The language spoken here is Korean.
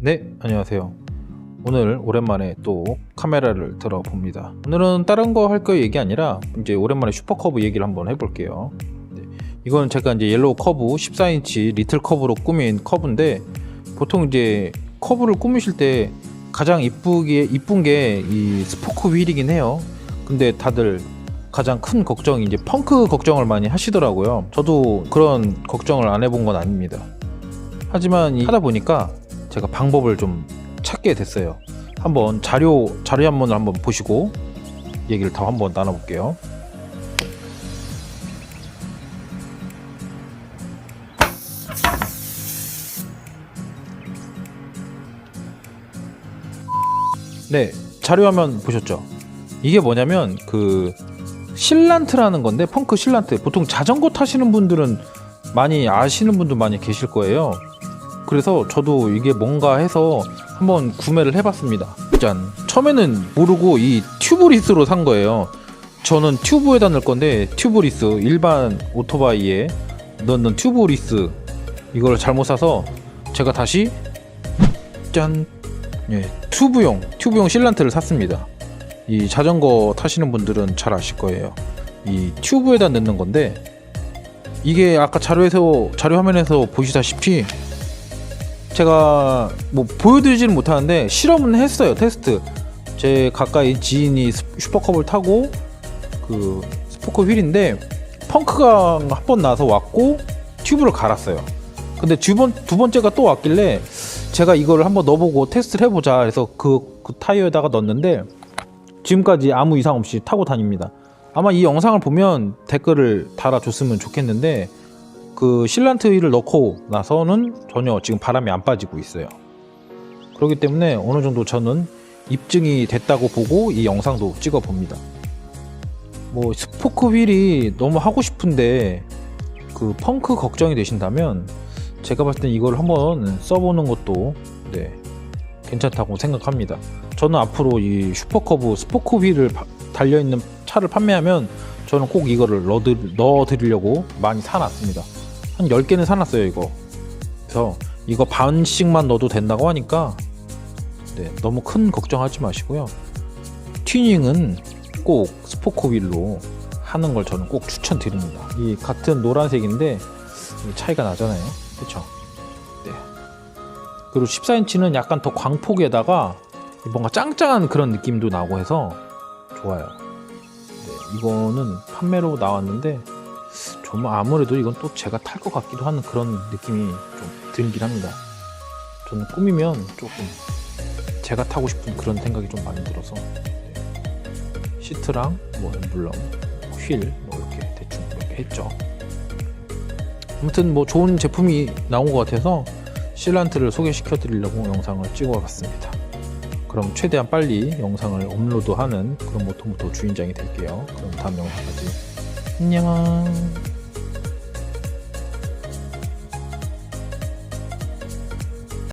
네, 안녕하세요. 오늘 오랜만에 또 카메라를 들어봅니다. 오늘은 다른 거 할 거 얘기 아니라 이제 오랜만에 슈퍼커브 얘기를 한번 해볼게요. 네, 이건 제가 이제 옐로우 커브 14인치 리틀 커브로 꾸민 커브인데 보통 이제 커브를 꾸미실 때 가장 이쁘게 이쁜 게 이 스포크 휠이긴 해요. 근데 다들 가장 큰 걱정이 이제 펑크 걱정을 많이 하시더라고요. 저도 그런 걱정을 안 해본 건 아닙니다. 하지만 이 하다 보니까 제가 방법을 좀 찾게 됐어요. 한번 자료 자료 한번 한번 보시고 얘기를 더 한번 나눠볼게요. 네, 자료 화면 보셨죠? 이게 뭐냐면 그 실란트라는 건데 펑크 실란트 보통 자전거 타시는 분들은 많이 아시는 분도 많이 계실 거예요. 그래서 저도 이게 뭔가 해서 한번 구매를 해봤습니다. 짠. 처음에는 모르고 이 튜브리스로 산 거예요. 저는 튜브에다 넣을 건데 튜브리스 일반 오토바이에 넣는 튜브리스 이걸 잘못 사서 제가 다시 짠 예, 튜브용 튜브용 실란트를 샀습니다. 이 자전거 타시는 분들은 잘 아실 거예요. 이 튜브에다 넣는 건데 이게 아까 자료에서 자료 화면에서 보시다시피 제가 뭐 보여드리지는 못하는데 실험은 했어요 테스트. 제 가까이 지인이 스- 슈퍼컵을 타고 그 스포크 휠인데 펑크가 한 번 나서 왔고 튜브를 갈았어요. 근데 두, 번, 두 번째가 또 왔길래 제가 이거를 한번 넣어보고 테스트를 해보자 그래서 그, 그 타이어에다가 넣었는데 지금까지 아무 이상 없이 타고 다닙니다. 아마 이 영상을 보면 댓글을 달아줬으면 좋겠는데 그 실란트 휠을 넣고 나서는 전혀 지금 바람이 안 빠지고 있어요. 그렇기 때문에 어느 정도 저는 입증이 됐다고 보고 이 영상도 찍어 봅니다. 뭐 스포크 휠이 너무 하고 싶은데 그 펑크 걱정이 되신다면 제가 봤을 땐 이걸 한번 써보는 것도 네 괜찮다고 생각합니다. 저는 앞으로 이 슈퍼커브 스포크 휠을 바- 달려있는 차를 판매하면 저는 꼭 이거를 넣어드- 넣어드리려고 많이 사놨습니다. 한 10개는 사놨어요 이거. 그래서 이거 반씩만 넣어도 된다고 하니까 네, 너무 큰 걱정하지 마시고요. 튜닝은 꼭 스포크 휠로 하는 걸 저는 꼭 추천드립니다. 이 같은 노란색인데 이 차이가 나잖아요. 그쵸? 네. 그리고 14인치는 약간 더 광폭에다가 뭔가 짱짱한 그런 느낌도 나고 해서 좋아요. 네, 이거는 판매로 나왔는데 좀 아무래도 이건 또 제가 탈 것 같기도 하는 그런 느낌이 좀 들긴 합니다. 저는 꾸미면 조금 제가 타고 싶은 그런 생각이 좀 많이 들어서 네. 시트랑 뭐 엠블럼, 휠 뭐 이렇게 대충 이렇게 했죠. 아무튼 뭐 좋은 제품이 나온 것 같아서 실란트를 소개시켜 드리려고 영상을 찍어봤습니다. 그럼 최대한 빨리 영상을 업로드하는 그런 모토모토 주인장이 될게요. 그럼 다음 영상까지 안녕.